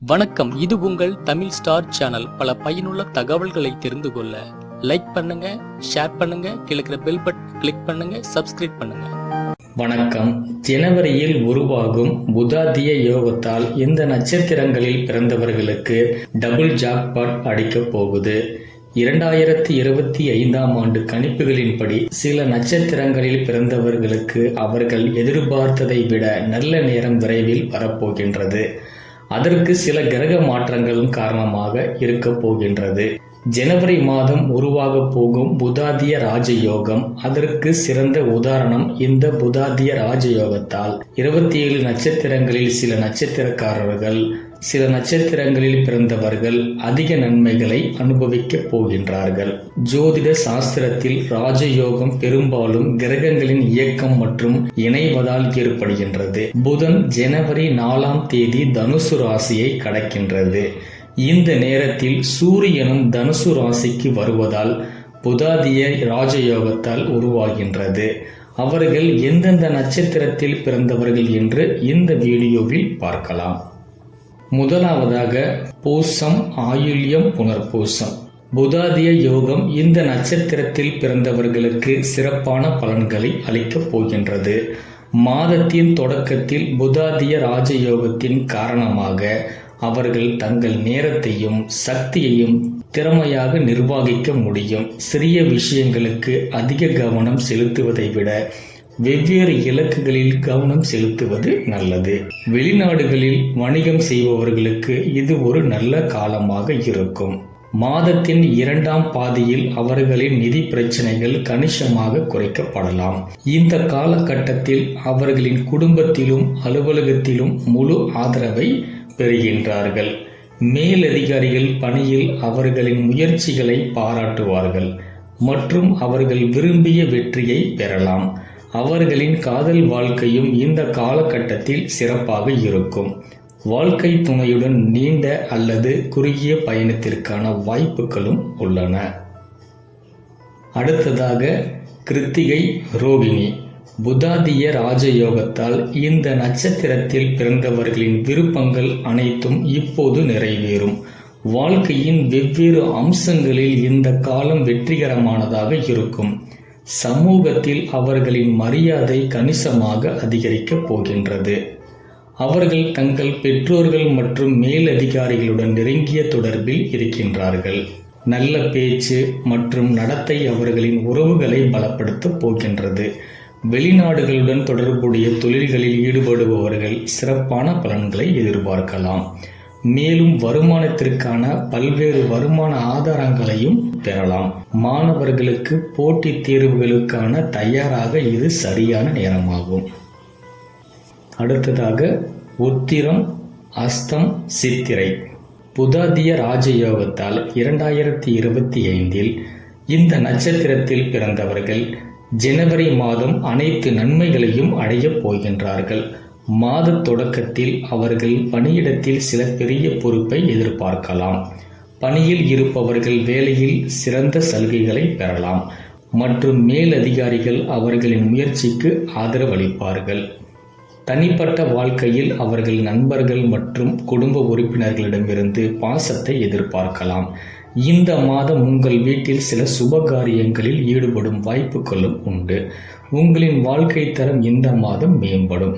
வணக்கம். இது உங்கள் தமிழ் ஸ்டார் சேனல். பல பயனுள்ள தகவல்களை தெரிந்து கொள்ள லைக் பண்ணுங்க ஷேர் பண்ணுங்க கிழக்கிற பெல் பட்டன் கிளிக் பண்ணுங்க சப்ஸ்கிரைப் பண்ணுங்க. வணக்கம். ஜனவரியில் உருவாகும் புதாதிய யோகத்தால் இந்த நட்சத்திரங்களில் பிறந்தவர்களுக்கு டபுள் ஜாக்பாட் அடிக்கப் போகுது. இரண்டாயிரத்தி இருபத்தி ஐந்தாம் ஆண்டு கணிப்புகளின்படி சில நட்சத்திரங்களில் பிறந்தவர்களுக்கு அவர்கள் எதிர்பார்த்ததை விட நல்ல நேரம் விரைவில் வரப்போகின்றது. அதற்கு சில கிரக மாற்றங்களும் காரணமாக இருக்க போகின்றது. ஜனவரி மாதம் உருவாக போகும் புதாதிய ராஜயோகம். அதற்கு சிறந்த உதாரணம் இந்த புதாதிய ராஜயோகத்தால். இருபத்தி ஏழு நட்சத்திரங்களில் சில நட்சத்திரக்காரர்கள் சில நட்சத்திரங்களில் பிறந்தவர்கள் அதிக நன்மைகளை அனுபவிக்கப் போகின்றார்கள். ஜோதிட சாஸ்திரத்தில் ராஜயோகம் பெரும்பாலும் கிரகங்களின் இயக்கம் மற்றும் இணைவதால் ஏற்படுகின்றது. புதன் ஜனவரி நாலாம் தேதி தனுசு ராசியை கடக்கின்றது. இந்த நேரத்தில் சூரியனும் தனுசு ராசிக்கு வருவதால் புதாதிய ராஜயோகத்தால் உருவாகின்றது. அவர்கள் எந்தெந்த நட்சத்திரத்தில் பிறந்தவர்கள் என்று இந்த வீடியோவில் பார்க்கலாம். முதலாவதாக பூசம் ஆயுள்யம் புனர்பூசம். புதாதிய யோகம் இந்த நட்சத்திரத்தில் பிறந்தவர்களுக்கு சிறப்பான பலன்களை அளிக்கப் போகின்றது. மாதத்தின் தொடக்கத்தில் புதாதிய ராஜயோகத்தின் காரணமாக அவர்கள் தங்கள் நேரத்தையும் சக்தியையும் திறமையாக நிர்வகிக்க முடியும். சிறிய விஷயங்களுக்கு அதிக கவனம் செலுத்துவதை விட வெவ்வேறு இலக்குகளில் கவனம் செலுத்துவது நல்லது. வெளிநாடுகளில் வணிகம் செய்பவர்களுக்கு இது ஒரு நல்ல காலமாக இருக்கும். மாதத்தின் இரண்டாம் பாதியில் அவர்களின் நிதி பிரச்சனைகள் கணிசமாக குறைக்கப்படலாம். இந்த காலகட்டத்தில் அவர்களின் குடும்பத்திலும் அலுவலகத்திலும் முழு ஆதரவை பெறுகின்றார்கள். மேலதிகாரிகள் பணியில் அவர்களின் முயற்சிகளை பாராட்டுவார்கள். மற்றும் அவர்கள் விரும்பிய வெற்றியை பெறலாம். அவர்களின் காதல் வாழ்க்கையும் இந்த காலகட்டத்தில் சிறப்பாக இருக்கும். வாழ்க்கை துணையுடன் நீண்ட அல்லது குறுகிய பயணத்திற்கான வாய்ப்புகளும் உள்ளன. அடுத்ததாக கிருத்திகை ரோகிணி. புதாதிய ராஜயோகத்தால் இந்த நட்சத்திரத்தில் பிறந்தவர்களின் விருப்பங்கள் அனைத்தும் இப்போது நிறைவேறும். வாழ்க்கையின் வெவ்வேறு அம்சங்களில் இந்த காலம் வெற்றிகரமானதாக இருக்கும். சமூகத்தில் அவர்களின் மரியாதை கணிசமாக அதிகரிக்கப் போகின்றது. அவர்கள் தங்கள் பெற்றோர்கள் மற்றும் மேலதிகாரிகளுடன் நெருங்கிய தொடர்பில் இருக்கின்றார்கள். நல்ல பேச்சு மற்றும் நடத்தை அவர்களின் உறவுகளை பலப்படுத்தப் போகின்றது. வெளிநாடுகளுடன் தொடர்புடைய தொழில்களில் ஈடுபடுபவர்கள் சிறப்பான பலன்களை எதிர்பார்க்கலாம். மேலும் வருமானத்திற்கான பல்வேறு வருமான ஆதாரங்களையும் பெறலாம். மாணவர்களுக்கு போட்டித் தேர்வுகளுக்கான தயாராக இது சரியான நேரமாகும். அடுத்ததாக உத்திரம் அஸ்தம் சித்திரை. புதாதிய ராஜயோகத்தால் இரண்டாயிரத்தி இருபத்தி ஐந்தில் இந்த நட்சத்திரத்தில் பிறந்தவர்கள் ஜனவரி மாதம் அனைத்து நன்மைகளையும் அடையப் போகின்றார்கள். மாத தொடக்கத்தில் அவர்கள் பணியிடத்தில் சில பெரிய பொறுப்பை எதிர்பார்க்கலாம். பணியில் இருப்பவர்கள் வேலையில் சிறந்த சலுகைகளை பெறலாம். மற்றும் மேலதிகாரிகள் அவர்களின் முயற்சிக்கு ஆதரவளிப்பார்கள். தனிப்பட்ட வாழ்க்கையில் அவர்கள் நண்பர்கள் மற்றும் குடும்ப உறுப்பினர்களிடமிருந்து பாசத்தை எதிர்பார்க்கலாம். இந்த மாதம் உங்கள் வீட்டில் சில சுபகாரியங்களில் ஈடுபடும் வாய்ப்புகளும் உண்டு. உங்களின் வாழ்க்கை தரம் இந்த மாதம் மேம்படும்.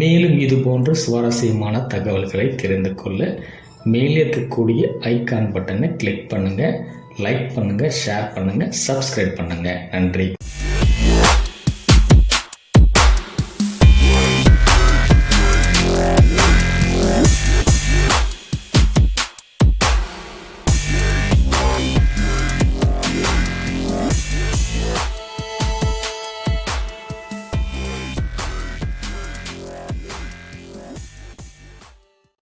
மேலும் இது போன்ற சுவாரஸ்யமான தகவல்களை தெரிந்து கொள்ள மேலே இருக்கக்கூடிய ஐகான் பட்டனை கிளிக் பண்ணுங்கள் லைக் பண்ணுங்கள் ஷேர் பண்ணுங்கள் சப்ஸ்கிரைப் பண்ணுங்கள் நன்றி.